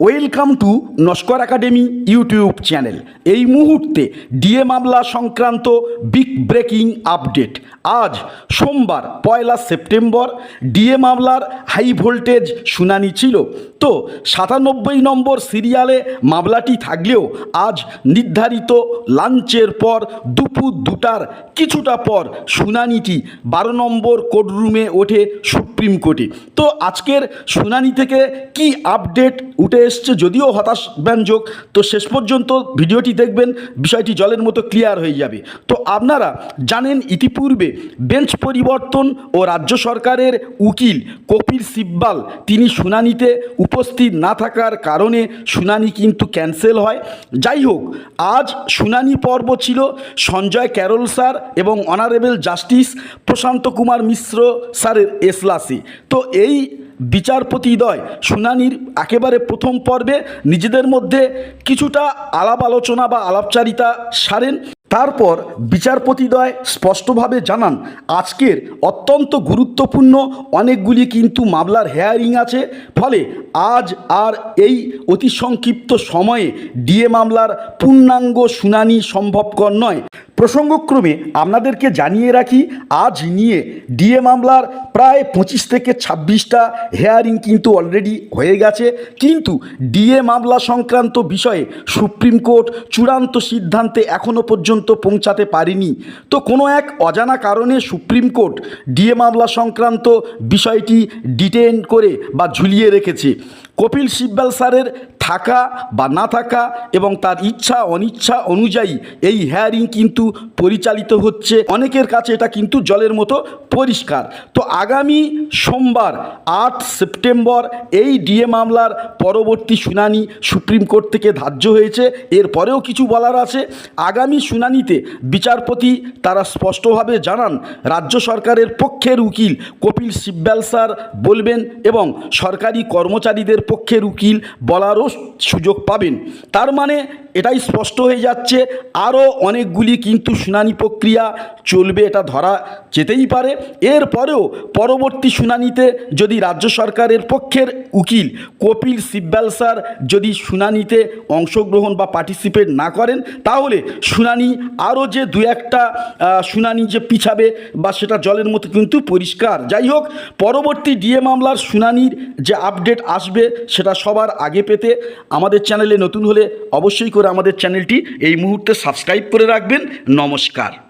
Welcome to Naskar academy YouTube channel এই মুহূর্তে DA মামলা সংক্রান্ত বিগ ব্রেকিং আপডেট আজ সোমবার, পয়লা সেপ্টেম্বর, ডিএ মামলার হাই ভোল্টেজ শুনানি ছিল। তো সাতানব্বই নম্বর সিরিয়ালে মামলাটি থাকলেও আজ নির্ধারিত লাঞ্চের পর দুপুর দুটার কিছুটা পর শুনানিটি বারো নম্বর কোর্টরুমে ওঠে সুপ্রিম কোর্টে। তো আজকের শুনানি থেকে কি আপডেট উঠে এসছে, যদিও হতাশব্যঞ্জক তো শেষ পর্যন্ত ভিডিওটি দেখবেন, বিষয়টি জলের মতো ক্লিয়ার হয়ে যাবে। তো আপনারা জানেন, ইতিপূর্বে বেঞ্চ পরিবর্তন ও রাজ্য সরকারের উকিল কপিল সিব্বাল, তিনি শুনানিতে উপস্থিত না থাকার কারণে শুনানি কিন্তু ক্যান্সেল হয়। যাই হোক, আজ শুনানি পর্ব ছিল সঞ্জয় ক্যারল স্যার এবং অনারেবল জাস্টিস প্রশান্ত কুমার মিশ্র স্যারের এসলাসি। তো এই বিচারপতিদ্বয় শুনানির একেবারে প্রথম পর্বে নিজেদের মধ্যে কিছুটা আলাপ আলোচনা বা আলাপচারিতা সারেন। তারপর বিচারপতিদ্বয় স্পষ্টভাবে জানান, আজকের অত্যন্ত গুরুত্বপূর্ণ অনেকগুলি কিন্তু মামলার হেয়ারিং আছে। ফলে আজ আর এই অতি সংক্ষিপ্ত সময়ে ডিএ মামলার পূর্ণাঙ্গ শুনানি সম্ভবকর নয়। প্রসঙ্গক্রমে আপনাদেরকে জানিয়ে রাখি, আজ নিয়ে ডিএ মামলার প্রায় পঁচিশ থেকে ছাব্বিশটা হেয়ারিং কিন্তু অলরেডি হয়ে গেছে। কিন্তু ডিএ মামলা সংক্রান্ত বিষয়ে সুপ্রিম কোর্ট চূড়ান্ত সিদ্ধান্তে এখনও পর্যন্ত পৌঁছাতে পারেনি। তো কোনো এক অজানা কারণে সুপ্রিম কোর্ট ডিএ মামলা সংক্রান্ত বিষয়টি ডিটেন করে বা ঝুলিয়ে রেখেছে। কপিল সিব্বাল স্যারের থাকা বা না থাকা এবং তার ইচ্ছা, অনিচ্ছা অনুযায়ী এই হেয়ারিং কিন্তু পরিচালিত হচ্ছে। অনেকের কাছে এটা কিন্তু জলের মতো পরিষ্কার। তো আগামী সোমবার, আট সেপ্টেম্বর এই ডিএ মামলার পরবর্তী শুনানি সুপ্রিম কোর্ট থেকে ধার্য হয়েছে। এরপরেও কিছু বলার আছে। আগামী শুনানিতে বিচারপতি তারা স্পষ্টভাবে জানান, রাজ্য সরকারের পক্ষের উকিল কপিল সিব্বাল স্যার বলবেন এবং সরকারি কর্মচারীদের পক্ষের উকিল বলারও সুযোগ পাবেন। তার মানে এটাই স্পষ্ট হয়ে যাচ্ছে আরও অনেকগুলি কিন্তু শুনানি প্রক্রিয়া চলবে, এটা ধরা যেতেই পারে। এরপরেও পরবর্তী শুনানিতে যদি রাজ্য সরকারের পক্ষের উকিল কপিল সিব্বাল স্যার যদি শুনানিতে অংশগ্রহণ বা পার্টিসিপেট না করেন, তাহলে শুনানি আরও যে দু একটা শুনানি যে পিছাবে বা সেটা জলের মতো কিন্তু পরিষ্কার। যাই হোক, পরবর্তী ডিএ মামলার শুনানির যে আপডেট আসবে, সেটা সবার আগে পেতে আমাদের চ্যানেলে নতুন হলে অবশ্যই করে আমাদের চ্যানেলটি এই মুহূর্তে সাবস্ক্রাইব করে রাখবেন। নমস্কার।